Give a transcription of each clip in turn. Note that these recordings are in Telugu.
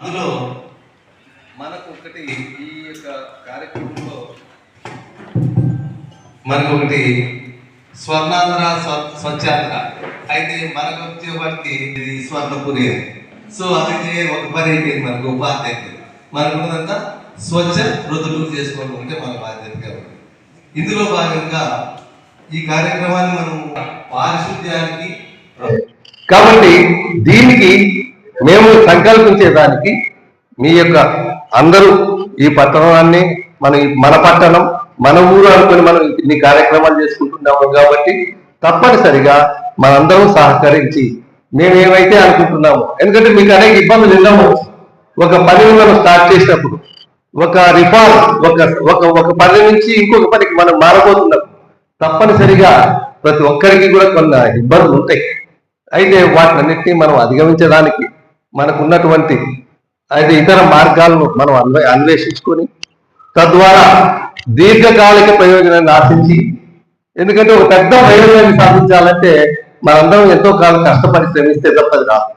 అందులో మనకు ఒకటి ఈ యొక్క కార్యక్రమంలో మనకు ఒకటి స్వర్ణాంధ్ర స్వ- స్వచ్ఛాంధ్ర. అయితే మనకు వచ్చేవాటికి ఇది స్వర్ణపురి. సో అయితే ఒక పని అయిపోయింది మనకు ఉపాధి అయితే మనకు ఉన్నదంతా స్వచ్ఛ రుతులు చేసుకోవడం అంటే మన బాధ్యతగా ఉంది ఇందులో భాగంగా ఈ కార్యక్రమాన్ని మనం పారిశుద్ధ్యానికి కాబట్టి దీనికి మేము సంకల్పించేదానికి మీ యొక్క అందరూ ఈ పట్టణాన్ని మన మన పట్టణం మన ఊరు అనుకుని మనం ఇన్ని కార్యక్రమాలు చేసుకుంటున్నాము కాబట్టి తప్పనిసరిగా మనందరం సహకరించి మేము ఏమైతే అనుకుంటున్నాము ఎందుకంటే మీకు అనేక ఇబ్బందులు ఎన్నో ఒక పని మనం స్టార్ట్ చేసినప్పుడు ఒక రిఫార్మ్ ఒక ఒక ఒక పని నుంచి ఇంకొక పనికి మనం మారబోతున్నాం తప్పనిసరిగా ప్రతి ఒక్కరికి కూడా కొన్ని ఇబ్బందులు ఉంటాయి. అయితే వాటినన్నింటినీ మనం అధిగమించడానికి మనకున్నటువంటి అయితే ఇతర మార్గాలను మనం అన్వే అన్వేషించుకొని తద్వారా దీర్ఘకాలిక ప్రయోజనాన్ని ఆశించి ఎందుకంటే ఒక పెద్ద ప్రయోజనాన్ని సాధించాలంటే మనందరం ఎంతో కాలం కష్టపడి శ్రమిస్తే తప్పది రాదు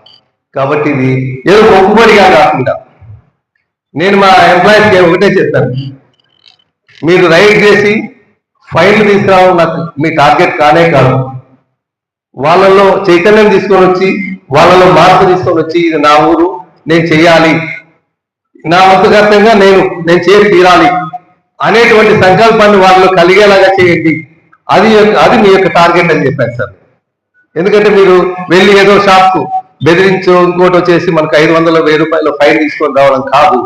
కాబట్టి ఇది ఏదో మొక్కుబడిగా కాకుండా. నేను మా ఎంప్లాయీస్కి ఒకటే చెప్తాను మీరు రైడ్ చేసి ఫైల్ తీసుకురావడం నాకు మీ టార్గెట్ కానే కాదు. వాళ్ళల్లో చైతన్యం తీసుకొని వచ్చి వాళ్ళలో మార్పు తీసుకొని వచ్చి ఇది నా ఊరు నేను చేయాలి. నా వంతు నేను నేను చేసి తీరాలి. అనేటువంటి సంకల్పాన్ని వాళ్ళలో కలిగేలాగా చేయండి. అది అది మీ యొక్క టార్గెట్ అని చెప్పాను సార్. ఎందుకంటే మీరు వెళ్ళి ఏదో షాప్ బెదిరించో ఇంకోటి చేసి మనకు ఐదు వందల వెయ్యి రూపాయలు ఫైన్ తీసుకొని రావడం కాదు.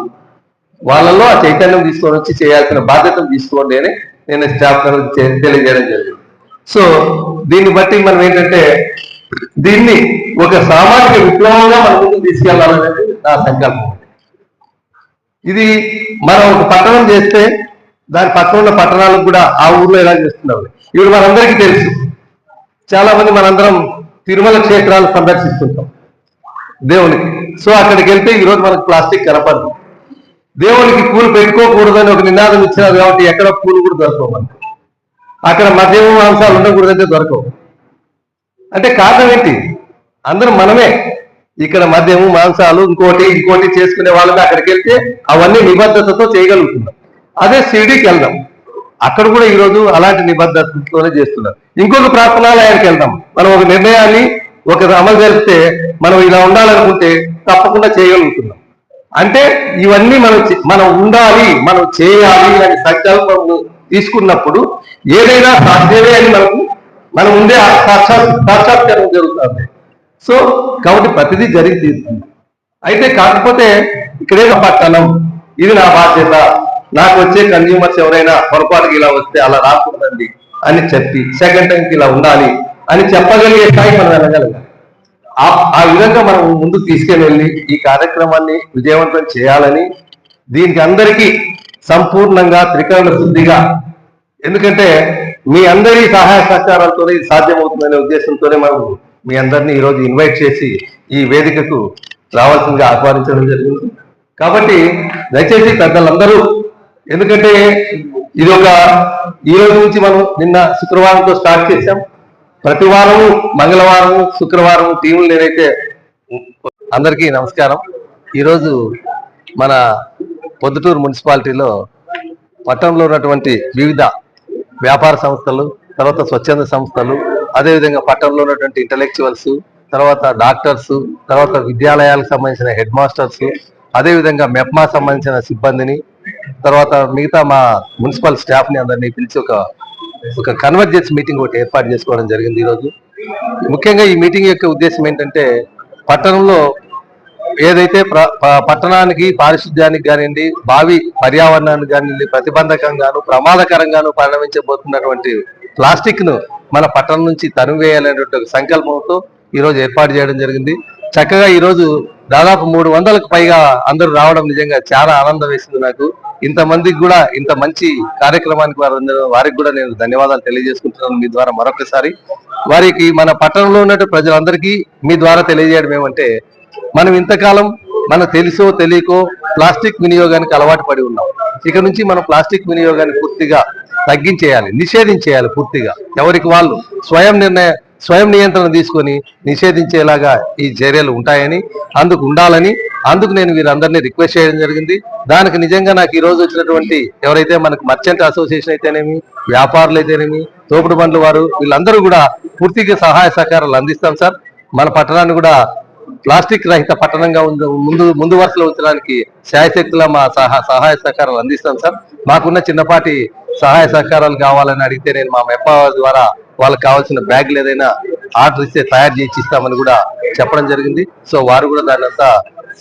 వాళ్ళలో ఆ చైతన్యం తీసుకొని వచ్చి చేయాల్సిన బాధ్యతను తీసుకోండి అని నేను స్టాఫ్ తెలియజేయడం జరిగింది. సో దీన్ని బట్టి మనం ఏంటంటే దీన్ని ఒక సామాజిక విప్లవంగా మన ముందుకు తీసుకెళ్ళాలనేది నా సంకల్పం ఇది మనం ఒక పట్టణం చేస్తే దాని పక్కన ఉన్న పట్టణాలకు కూడా ఆ ఊర్లో ఎలా చేస్తున్నాం? ఇప్పుడు మనందరికీ తెలుసు. చాలా మంది మనందరం తిరుమల క్షేత్రాలు సందర్శిస్తుంటాం దేవునికి. సో అక్కడికి వెళ్తే ఈరోజు మనకు ప్లాస్టిక్ కనపడదు. దేవునికి పూలు పెట్టుకోకూడదని ఒక నినాదం ఇచ్చినారు కాబట్టి ఎక్కడ పూలు కూడా దొరకవు మనకు. అక్కడ మద్యము మాంసాలు ఉండకూడదంటే దొరకవు. అంటే కారణం ఏంటి? అందరూ మనమే. ఇక్కడ మద్యము మాంసాలు ఇంకోటి ఇంకోటి చేసుకునే వాళ్ళని అక్కడికి వెళ్తే అవన్నీ నిబద్ధతతో చేయగలుగుతున్నాం అదే షిరిడీకి వెళ్దాం. అక్కడ కూడా ఈరోజు అలాంటి నిబద్ధతతోనే చేస్తున్నారు. ఇంకొక ప్రార్థనాలయానికి వెళ్దాం. మనం ఒక నిర్ణయాన్ని ఒక అమలు జరిపితే మనం ఇలా ఉండాలనుకుంటే తప్పకుండా చేయగలుగుతున్నాం. అంటే ఇవన్నీ మనం మనం ఉండాలి మనం చేయాలి అనే సంకల్పం తీసుకున్నప్పుడు ఏదైనా సాధ్యమే అని మనకు మన ముందే ఆ సాక్షాత్ సాక్షాత్కారం జరుగుతుంది. సో కాబట్టి ప్రతిదీ జరిగి తీరుతుంది అయితే కాకపోతే ఇక్కడే పట్టణం. ఇది నా బాధ్యత. నాకు వచ్చే కన్జ్యూమర్స్ ఎవరైనా పొరపాటుకి ఇలా వస్తే అలా రాకూడదండి అని చెప్పి సెకండ్ టైంకి ఇలా ఉండాలి అని చెప్పగలిగే స్థాయి మనం వెళ్ళగలగాలి ఆ ఆ విధంగా మనం ముందుకు తీసుకెళ్ళి ఈ కార్యక్రమాన్ని విజయవంతం చేయాలని దీనికి అందరికీ సంపూర్ణంగా త్రికరణ శుద్ధిగా ఎందుకంటే మీ అందరి సహాయ సహకారాలతో ఇది సాధ్యమవుతుందనే ఉద్దేశంతోనే మనం మీ అందరినీ ఈరోజు ఇన్వైట్ చేసి ఈ వేదికకు రావాల్సిందిగా ఆహ్వానించడం జరిగింది. కాబట్టి దయచేసి పెద్దలందరూ ఎందుకంటే ఇది ఒక ఈ రోజు నుంచి మనం నిన్న శుక్రవారంతో స్టార్ట్ చేశాం. ప్రతి వారము మంగళవారం శుక్రవారం టీములు నేనైతే అందరికీ నమస్కారం. ఈరోజు మన పొద్దుటూరు మున్సిపాలిటీలో పట్టణంలో ఉన్నటువంటి వివిధ వ్యాపార సంస్థలు తర్వాత స్వచ్ఛంద సంస్థలు అదేవిధంగా పట్టణంలో ఉన్నటువంటి ఇంటలెక్చువల్స్ తర్వాత డాక్టర్స్ తర్వాత విద్యాలయాలకు సంబంధించిన హెడ్ మాస్టర్స్ అదేవిధంగా మెప్మా సంబంధించిన సిబ్బందిని తర్వాత మిగతా మా మున్సిపల్ స్టాఫ్ని అందరినీ పిలిచి ఒక ఒక కన్వర్జెన్స్ మీటింగ్ ఒకటి ఏర్పాటు చేసుకోవడం జరిగింది ఈరోజు. ముఖ్యంగా ఈ మీటింగ్ యొక్క ఉద్దేశం ఏంటంటే పట్టణంలో ఏదైతే పట్టణానికి పారిశుద్ధ్యానికి కానివ్వండి భావి పర్యావరణానికి కానివ్వండి ప్రతిబంధకంగాను ప్రమాదకరంగాను పరిణమించబోతున్నటువంటి ప్లాస్టిక్ను మన పట్టణం నుంచి తరిమివేయాలనేటువంటి ఒక సంకల్పంతో ఈ రోజు ఏర్పాటు చేయడం జరిగింది. చక్కగా ఈ రోజు దాదాపు మూడు వందలకు పైగా అందరూ రావడం నిజంగా చాలా ఆనందం వేసింది నాకు. ఇంతమందికి కూడా ఇంత మంచి కార్యక్రమానికి వారు వారికి కూడా నేను ధన్యవాదాలు తెలియజేసుకుంటున్నాను మీ ద్వారా మరొకసారి. వారికి మన పట్టణంలో ఉన్నట్టు ప్రజలందరికీ మీ ద్వారా తెలియజేయడం ఏమంటే మనం ఇంతకాలం మన తెలుసో తెలియకో ప్లాస్టిక్ వినియోగానికి అలవాటు పడి ఉన్నాం. ఇక నుంచి మనం ప్లాస్టిక్ వినియోగాన్ని పూర్తిగా తగ్గించేయాలి నిషేధించేయాలి పూర్తిగా. ఎవరికి వాళ్ళు స్వయం నిర్ణయ స్వయం నియంత్రణ తీసుకొని నిషేధించేలాగా ఈ చర్యలు ఉంటాయని అందుకు ఉండాలని అందుకు నేను వీరందరినీ రిక్వెస్ట్ చేయడం జరిగింది. దానికి నిజంగా నాకు ఈ రోజు వచ్చినటువంటి ఎవరైతే మనకు మర్చెంట్ అసోసియేషన్ అయితేనేమి వ్యాపారులు అయితేనేమి తోపుడు బండ్ల వారు వీళ్ళందరూ కూడా పూర్తిగా సహాయ సహకారాలు అందిస్తాం సార్. మన పట్టణాన్ని కూడా ప్లాస్టిక్ రహిత పట్టణంగా ముందు ముందు వరుసలో ఉంచడానికి శాయశక్తుల మా సహా సహాయ సహకారాలు అందిస్తాం సార్. మాకున్న చిన్నపాటి సహాయ సహకారాలు కావాలని అడిగితే నేను మా మెప్పా ద్వారా వాళ్ళకి కావాల్సిన బ్యాగులు ఏదైనా ఆర్డర్ ఇస్తే తయారు చేసి ఇస్తామని కూడా చెప్పడం జరిగింది. సో వారు కూడా దాన్ని అంతా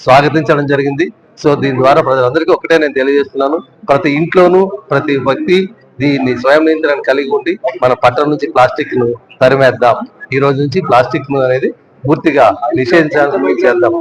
స్వాగతించడం జరిగింది. సో దీని ద్వారా ప్రజలందరికీ ఒకటే నేను తెలియజేస్తున్నాను. ప్రతి ఇంట్లోనూ ప్రతి వ్యక్తి దీన్ని స్వయం నియంత్రణ కలిగి ఉండి మన పట్టణం నుంచి ప్లాస్టిక్ను తరిమేద్దాం. ఈ రోజు నుంచి ప్లాస్టిక్ను అనేది పూర్తిగా నిషేధించాలని చేద్దాం.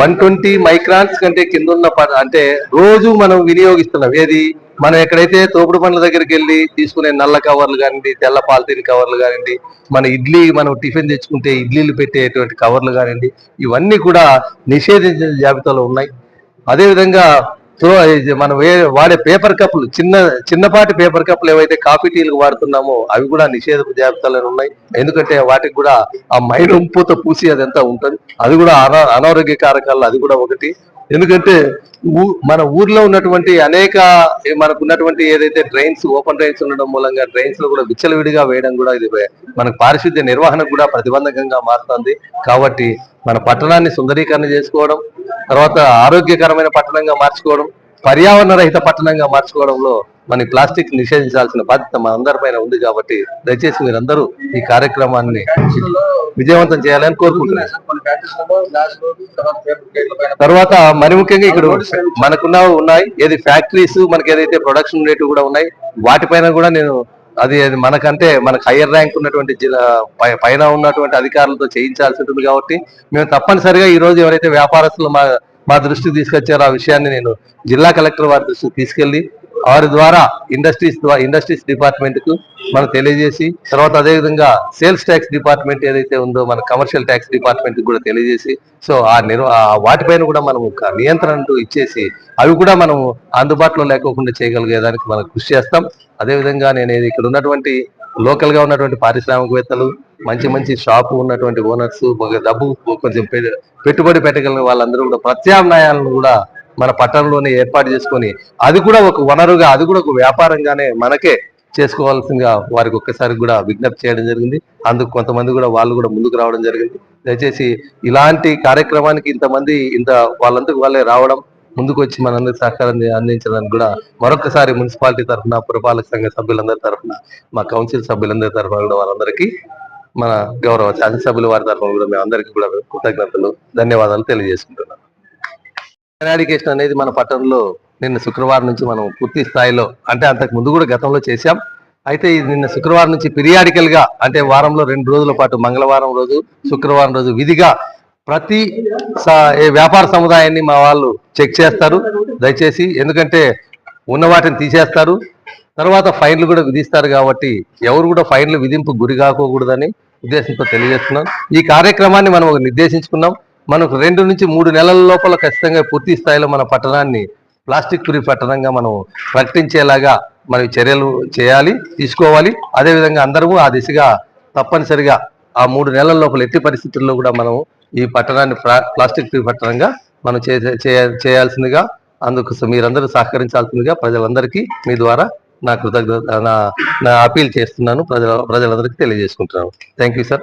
వన్ ట్వంటీ మైక్రాన్స్ కంటే కింద ఉన్న అంటే రోజు మనం వినియోగిస్తున్నాం. ఏది? మనం ఎక్కడైతే తోపుడు పండ్ల దగ్గరికి వెళ్ళి తీసుకునే నల్ల కవర్లు కానివ్వండి తెల్ల పాలిథిన్ కవర్లు కానివ్వండి మన ఇడ్లీ మనం టిఫిన్ తెచ్చుకుంటే ఇడ్లీలు పెట్టేటువంటి కవర్లు కానివ్వండి ఇవన్నీ కూడా నిషేధించిన జాబితాలో ఉన్నాయి. అదేవిధంగా సో ఇది మనం వాడే పేపర్ కప్పులు చిన్న చిన్నపాటి పేపర్ కప్పులు ఏవైతే కాఫీ టీలకు వాడుతున్నామో అవి కూడా నిషేధ జాబితాలో ఉన్నాయి. ఎందుకంటే వాటికి కూడా ఆ మైనంపుతో పూసి అదంతా ఉంటుంది? అది కూడా అనా అనారోగ్య కారకాలు అది కూడా ఒకటి. ఎందుకంటే ఊ- మన ఊర్లో ఉన్నటువంటి అనేక మనకు ఉన్నటువంటి ఏదైతే డ్రైన్స్ ఓపెన్ డ్రైన్స్ ఉండడం మూలంగా డ్రైన్స్లో కూడా విచ్చలవిడిగా వేయడం కూడా ఇది మనకు పారిశుద్ధ్య నిర్వహణ కూడా ప్రతిబంధకంగా మారుతుంది. కాబట్టి మన పట్టణాన్ని సుందరీకరణ చేసుకోవడం తర్వాత ఆరోగ్యకరమైన పట్టణంగా మార్చుకోవడం పర్యావరణ రహిత పట్టణంగా మార్చుకోవడంలో మన ప్లాస్టిక్ నిషేధించాల్సిన బాధ్యత మన అందరిపైన ఉంది కాబట్టి దయచేసి మీరందరూ ఈ కార్యక్రమాన్ని విజయవంతం చేయాలని కోరుకుంటున్నాను. తర్వాత మరి ముఖ్యంగా ఇక్కడ మనకున్న ఉన్నాయి ఏది ఫ్యాక్టరీస్ మనకి ఏదైతే ప్రొడక్షన్ ఉండేవి కూడా ఉన్నాయి వాటిపైన కూడా నేను అది అది మనకంటే మనకు హయ్యర్ ర్యాంక్ ఉన్నటువంటి జిల్లా పై- పైన ఉన్నటువంటి అధికారులతో చేయించాల్సి ఉంటుంది కాబట్టి మేము తప్పనిసరిగా ఈ రోజు ఎవరైతే వ్యాపారస్తులు మా మా దృష్టికి తీసుకొచ్చారో ఆ విషయాన్ని నేను జిల్లా కలెక్టర్ వారి దృష్టికి తీసుకెళ్ళి వారి ద్వారా ఇండస్ట్రీస్ ద్వారా ఇండస్ట్రీస్ డిపార్ట్మెంట్కు మనం తెలియజేసి తర్వాత అదేవిధంగా సేల్స్ ట్యాక్స్ డిపార్ట్మెంట్ ఏదైతే ఉందో మన కమర్షియల్ ట్యాక్స్ డిపార్ట్మెంట్ కూడా తెలియజేసి సో ఆ నిర్వ వాటిపైన కూడా మనం ఒక నియంత్రణ ఇచ్చేసి అవి కూడా మనం అందుబాటులో లేకోకుండా చేయగలిగేదానికి మనం కృషి చేస్తాం. అదేవిధంగా నేను ఇది ఇక్కడ ఉన్నటువంటి లోకల్గా ఉన్నటువంటి పారిశ్రామికవేత్తలు మంచి మంచి షాపు ఉన్నటువంటి ఓనర్స్ డబ్బు కొంచెం పె- పెట్టుబడి పెట్టగలిగిన వాళ్ళందరూ కూడా ప్రత్యామ్నాయాలను కూడా మన పట్టణంలోనే ఏర్పాటు చేసుకొని అది కూడా ఒక వనరుగా అది కూడా ఒక వ్యాపారంగానే మనకే చేసుకోవాల్సిందిగా వారికి ఒక్కసారి కూడా విజ్ఞప్తి చేయడం జరిగింది. అందుకు కొంతమంది కూడా వాళ్ళు కూడా ముందుకు రావడం జరిగింది. దయచేసి ఇలాంటి కార్యక్రమానికి ఇంతమంది ఇంత వాళ్ళంతకు వాళ్ళే రావడం ముందుకు వచ్చి మనందరికి సహకారం అందించడానికి కూడా మరొకసారి మున్సిపాలిటీ తరఫున పురపాలక సంఘ సభ్యులందరి తరఫున మా కౌన్సిల్ సభ్యులందరి తరఫున కూడా వారందరికీ మన గౌరవ శాసనసభ్యుల వారి తరఫున కూడా మేము అందరికీ కూడా కృతజ్ఞతలు ధన్యవాదాలు తెలియజేసుకుంటున్నాం. ఎరాడికేషన్ అనేది మన పట్టణంలో నిన్న శుక్రవారం నుంచి మనం పూర్తి స్థాయిలో అంటే అంతకు ముందు కూడా గతంలో చేశాం. అయితే ఇది నిన్న శుక్రవారం నుంచి పిరియాడికల్గా అంటే వారంలో రెండు రోజుల పాటు మంగళవారం రోజు శుక్రవారం రోజు విధిగా ప్రతి స- వ్యాపార సముదాయాన్ని మా వాళ్ళు చెక్ చేస్తారు. దయచేసి ఎందుకంటే ఉన్న వాటిని తీసేస్తారు. తర్వాత ఫైన్లు కూడా విధిస్తారు కాబట్టి ఎవరు కూడా ఫైన్లు విధింపు గురి కాకూడదని ఉద్దేశంతో తెలియజేస్తున్నాం. ఈ కార్యక్రమాన్ని మనం నిర్దేశించుకున్నాం. మనకు రెండు నుంచి మూడు నెలల లోపల ఖచ్చితంగా పూర్తి స్థాయిలో మన పట్టణాన్ని ప్లాస్టిక్ ఫ్రీ పట్టణంగా మనం ప్రకటించేలాగా మనం చర్యలు చేయాలి తీసుకోవాలి. అదేవిధంగా అందరము ఆ దిశగా తప్పనిసరిగా ఆ మూడు నెలల లోపల ఎట్టి పరిస్థితుల్లో కూడా మనం ఈ పట్టణాన్ని ప్లా- ప్లాస్టిక్ ఫ్రీ పట్టణంగా మనం చేసే- చేయ- చేయాల్సిందిగా అందుకు మీరందరూ సహకరించాల్సిందిగా ప్రజలందరికీ మీ ద్వారా నా కృతజ్ఞత నా అపీల్ చేస్తున్నాను. ప్రజల ప్రజలందరికీ తెలియజేసుకుంటున్నాను. Thank you sir.